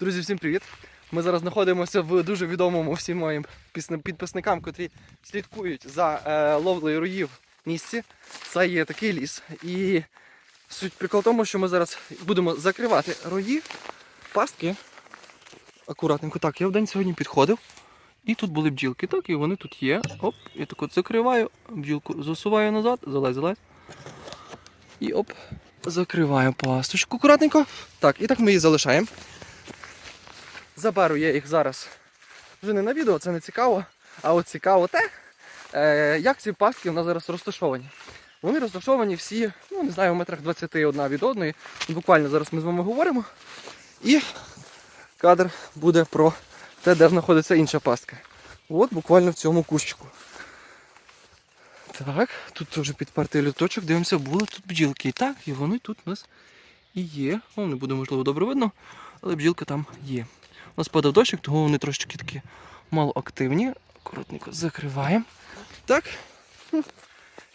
Друзі, всім привіт! Ми зараз знаходимося в дуже відомому всім моїм підписникам, котрі слідкують за е, ловлею роїв місці. Це є такий ліс. І суть прикол в тому, що ми зараз будемо закривати рої, пастки. Акуратненько. Так, я в день сьогодні підходив. І тут були бджілки, так, і вони тут є. Оп, я так от закриваю, бджілку засуваю назад, залазь, залазь. І оп, закриваю пасточку акуратненько. Так, і так ми її залишаємо. Заберу я їх зараз вже не на відео, це не цікаво. А от цікаво те, е, як ці пастки в нас зараз розташовані. Вони розташовані всі, ну не знаю, в метрах 20 одна від одної. Буквально зараз ми з вами говоримо. І кадр буде про те, де знаходиться інша пастка. От буквально в цьому кущику. Так, тут теж підпертий люточок, дивимося, були тут бджілки. І так, і вони тут у нас і є. Ну, не буде, можливо, добре видно, але бджілка там є. У нас падав дощик, тому вони трошечки такі малоактивні. Коротенько закриваємо. Так.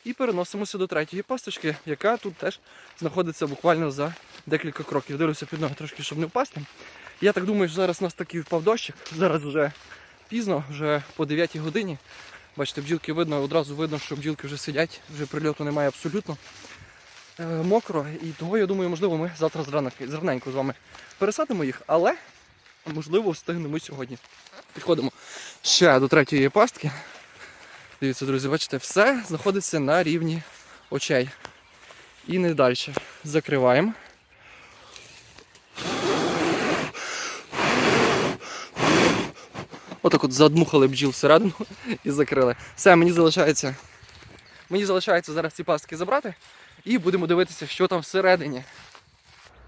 І переносимося до третьої пасточки, яка тут теж знаходиться буквально за декілька кроків. Дивлюся під ноги трошки, щоб не впасти. Я так думаю, що зараз у нас такий впав дощик. Зараз вже пізно, вже по 9 годині. Бачите, бджілки видно, одразу видно, що бджілки вже сидять, вже прильоту немає абсолютно. Е, мокро, і того, я думаю, можливо, ми завтра зраненько з вами пересадимо їх, але можливо встигнемо сьогодні. Підходимо ще до третьої пастки. Дивіться, друзі, бачите, все знаходиться на рівні очей. І не далі. Закриваємо. Отак от задмухали бджіл всередину і закрили. Все, мені залишається. Мені залишається зараз ці пастки забрати і будемо дивитися, що там всередині.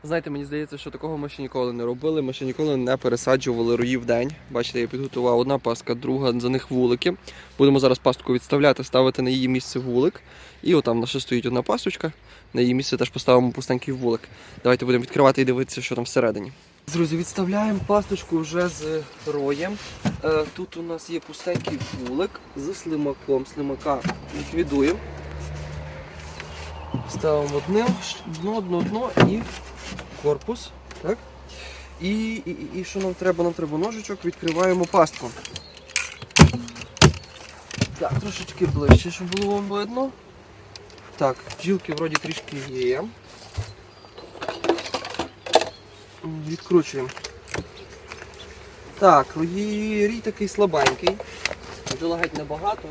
Знаєте, мені здається, що такого ми ще ніколи не робили. Ми ще ніколи не пересаджували рої в день. Бачите, я підготував одна пастка, друга за них вулики. Будемо зараз пастку відставляти, ставити на її місце вулик. І отам наша стоїть одна пасточка. На її місце теж поставимо пустенький вулик. Давайте будемо відкривати і дивитися, що там всередині. Друзі, відставляємо пасточку вже з роєм. Е, Тут у нас є пустенький вулик з слимаком. Слимака ліквідуємо. Ставимо одним, дно, дно, дно і корпус. Так? І, і, і, що нам треба? Нам треба ножичок, відкриваємо пастку. Так, трошечки ближче, щоб було вам видно. Так, бджілки вроді трішки є. Відкручуємо. Так, рій рій такий слабенький. Бджола геть небагато.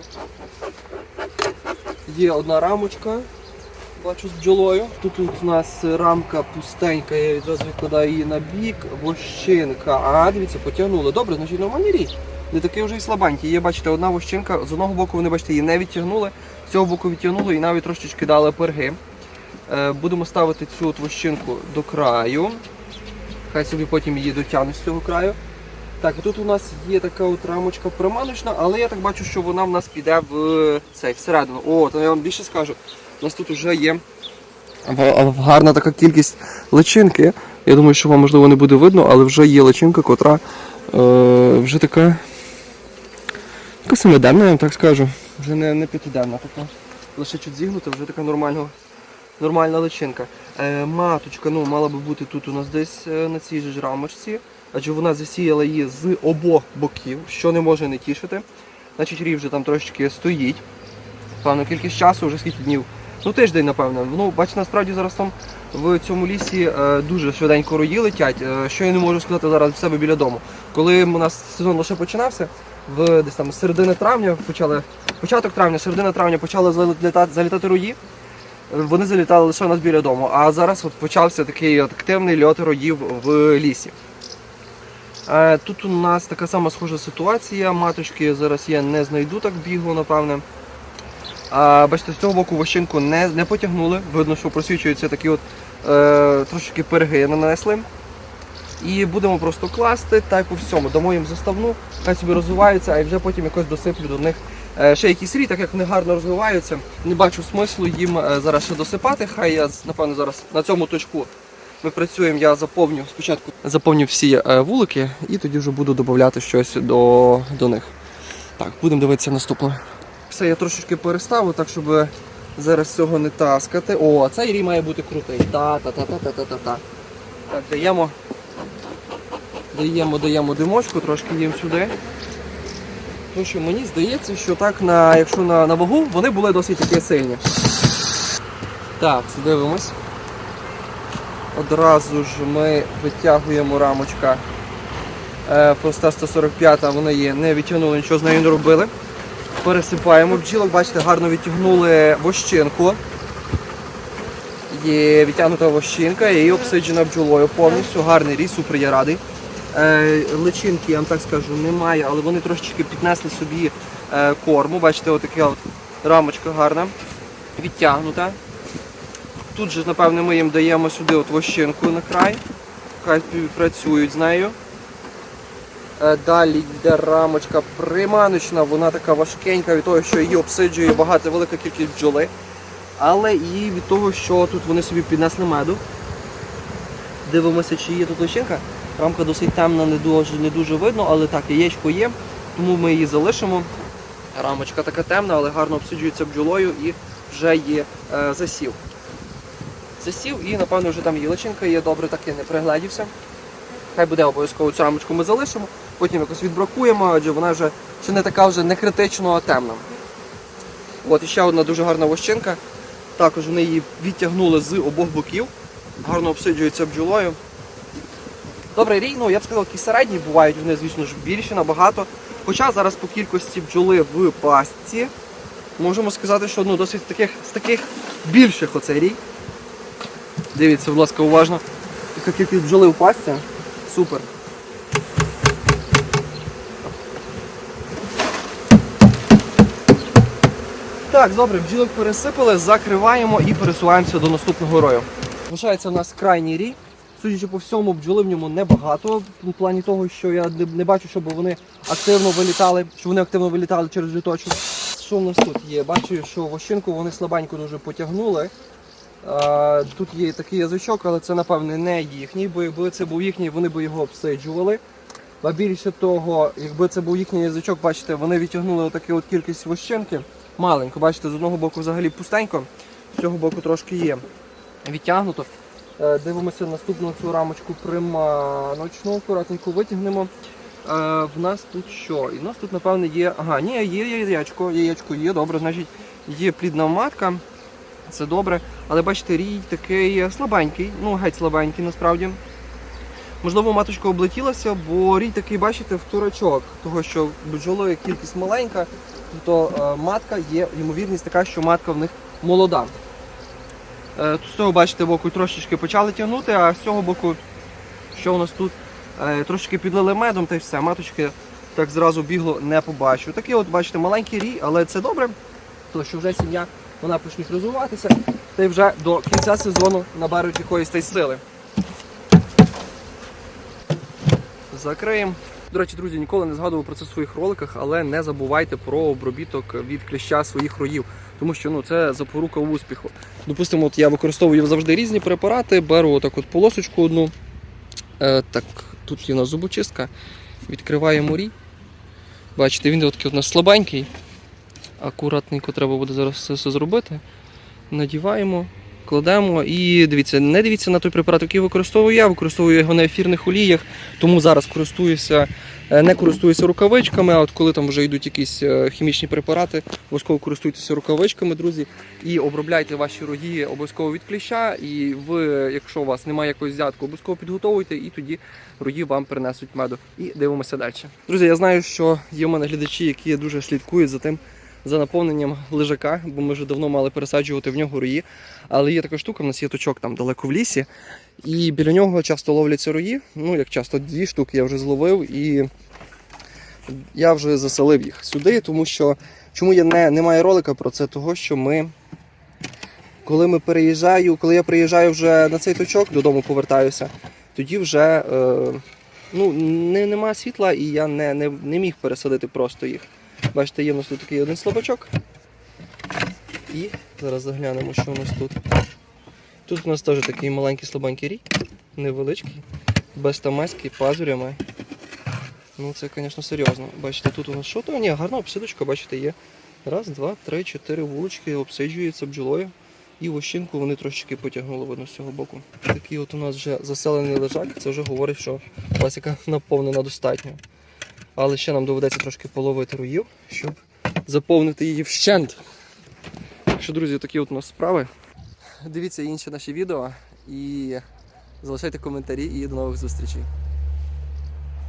Є одна рамочка. Бачу з бджолою. Тут у нас рамка пустенька, я відразу відкладаю її на бік. Вощинка. А, дивіться, потягнули. Добре, значить нормальний рій. Не такий вже і слабенький. Є, бачите, одна вощинка. З одного боку вони, бачите, її не відтягнули, з цього боку відтягнули і навіть трошечки дали перги. Е, будемо ставити цю от вощинку до краю. Хай собі потім її дотягнуть з цього краю. Так, і тут у нас є така от рамочка приманочна, але я так бачу, що вона в нас піде в цей всередину. О, то я вам більше скажу. У нас тут вже є гарна така кількість личинки. Я думаю, що вам можливо не буде видно, але вже є личинка, котра е, вже така. Така семиденна, я вам так скажу. Вже не, не п'ятиденна така. Лише чуть зігнута, вже така нормальна, нормальна личинка. Е, маточка ну, мала би бути тут у нас десь е, на цій же ж рамочці, адже вона засіяла її з обох боків, що не може не тішити. Значить, рів вже там трошечки стоїть. Певну кількість часу, вже скільки днів. Ну тиждень, напевно. Ну, бачите, насправді зараз там в цьому лісі е, дуже швиденько рої летять, е, що я не можу сказати зараз в себе біля дому. Коли у нас сезон лише починався, в десь там середини травня почали, початок травня, середина травня почали залітати, залітати рої. Е, Вони залітали лише у нас біля дому. А зараз от почався такий от активний льот роїв в лісі. Е, Тут у нас така сама схожа ситуація. Маточки зараз я не знайду так бігло, напевне. А, бачите, з цього боку вощинку не, не потягнули. Видно, що просвічуються такі от е, трошки перги нанесли. І будемо просто класти та й по всьому. Дамо їм заставну, хай собі розвиваються, а вже потім якось досиплю до них е, ще якісь рі, так як вони гарно розвиваються. Не бачу смислу їм е, зараз ще досипати. Хай я напевно зараз на цьому точку ми працюємо, я заповню спочатку заповню всі е, вулики і тоді вже буду додати щось до, до них. Так, будемо дивитися наступне. Все, я трошечки переставив, так щоб зараз цього не таскати. О, цей рій має бути крутий. Та-та-та-та-та-та-та. Так, даємо Даємо, даємо димочку, трошки їм сюди. Тому що мені здається, що так, на, якщо на, на вагу, вони були досить такі сильні. Так, дивимось. Одразу ж ми витягуємо рамочка. Е, проста 145, вони її не відтягнули, нічого з нею не робили. Пересипаємо бджілок, бачите, гарно відтягнули вощинку. Є відтягнута вощинка і обсиджена бджолою повністю. Гарний ріс, супер я радий. Е, личинки, я вам так скажу, немає, але вони трошечки піднесли собі е, корму. Бачите, отака от рамочка гарна, відтягнута. Тут же, напевне, ми їм даємо сюди от вощинку на край. Хай працюють з нею. Е, Далі йде рамочка приманочна, вона така важкенька від того, що її обсиджує багато, велика кількість бджоли. Але і від того, що тут вони собі піднесли меду. Дивимося, чи є тут личинка. Рамка досить темна, не дуже, не дуже видно, але так, яєчко є, тому ми її залишимо. Рамочка така темна, але гарно обсиджується бджолою і вже є е, засів. Засів і, напевно, вже там є личинка, є добре, так і не пригледівся. Хай буде обов'язково цю рамочку ми залишимо, потім якось відбракуємо, адже вона вже ще не така вже не критично темна. От і ще одна дуже гарна вощинка. Також вони її відтягнули з обох боків, гарно обсиджується бджолою. Добре, рій, ну я б сказав, такі середні бувають, вони, звісно ж, більші набагато. Хоча зараз по кількості бджоли в пастці можемо сказати, що ну, досить таких, з таких більших оцей рій. Дивіться, будь ласка, уважно. Яка кількість бджоли в пастці. Супер. Так, добре, бджілок пересипали, закриваємо і пересуваємося до наступного рою. Лишається у нас крайній рій. Судячи по всьому, бджоли в ньому небагато. В плані того, що я не, бачу, щоб вони активно вилітали, що вони активно вилітали через літочок. Що в нас тут є? Бачу, що вощинку вони слабенько дуже потягнули. Тут є такий язичок, але це напевне не їхній, бо якби це був їхній, вони б його обсиджували. А більше того, якби це був їхній язичок, бачите, вони відтягнули отаку от кількість вощинки. Маленько, бачите, з одного боку взагалі пустенько, з цього боку трошки є відтягнуто. Е, Дивимося наступну цю рамочку приманочну, акуратненько витягнемо. Е, В нас тут що? І в нас тут, напевне, є. Ага, ні, є яєчко, яєчко є, добре, значить є плідна матка. Це добре. Але бачите, рій такий слабенький, ну геть слабенький насправді. Можливо, маточка облетілася, бо рій такий, бачите, в турачок, того що бджолої кількість маленька, то е, матка є, ймовірність така, що матка в них молода. Е, З цього, бачите, боку трошечки почали тягнути, а з цього боку, що у нас тут, е, трошечки підлили медом та й все. Маточки так зразу бігло не побачу. Такий от, бачите, маленький рій, але це добре, тому що вже сім'я вона почне розвиватися, та й вже до кінця сезону наберуть якоїсь сили. Закриємо. До речі, друзі, ніколи не згадував про це в своїх роликах, але не забувайте про обробіток від кліща своїх роїв, тому що ну, це запорука успіху. Допустимо, от я використовую завжди різні препарати, беру отак от полосочку одну. Е, так, тут є у нас зубочистка. Відкриваємо рій. Бачите, він такий у нас слабенький. Акуратненько треба буде зараз все зробити. Надіваємо, кладемо і дивіться, не дивіться на той препарат, який використовую я, використовую його на ефірних оліях, тому зараз користуюся, е, не користуюся рукавичками, а от коли там вже йдуть якісь е, хімічні препарати, обов'язково користуйтеся рукавичками, друзі, і обробляйте ваші рої обов'язково від кліща. І ви, якщо у вас немає якогось взятку, обов'язково підготовуйте, і тоді рої вам принесуть меду. І дивимося далі. Друзі, я знаю, що є в мене глядачі, які дуже слідкують за тим. За наповненням лежака, бо ми вже давно мали пересаджувати в нього рої. Але є така штука, в нас є точок там далеко в лісі, і біля нього часто ловляться рої. Ну, як часто, дві штуки я вже зловив, і я вже заселив їх сюди, тому що чому я не, немає ролика про це? Того, що ми, коли ми переїжджаю, коли я приїжджаю вже на цей точок, додому повертаюся, тоді вже е, ну, не, нема світла, і я не, не, не міг пересадити просто їх. Бачите, є у нас тут такий один слабачок. І зараз заглянемо, що у нас тут. Тут у нас теж такий маленький слабенький рій, невеличкий, без тамеський, пазурями. Ну це, звісно, серйозно. Бачите, тут у нас що то? Ні, гарна обсидочка, бачите, є. Раз, два, три, чотири вулички обсиджується бджолою. І вощинку вони трошечки потягнули видно з цього боку. Такий от у нас вже заселений лежак, це вже говорить, що пасіка наповнена достатньо. Але ще нам доведеться трошки половити руїв, щоб заповнити її вщент. Що, друзі, такі от у нас справи. Дивіться інші наші відео і залишайте коментарі і до нових зустрічей.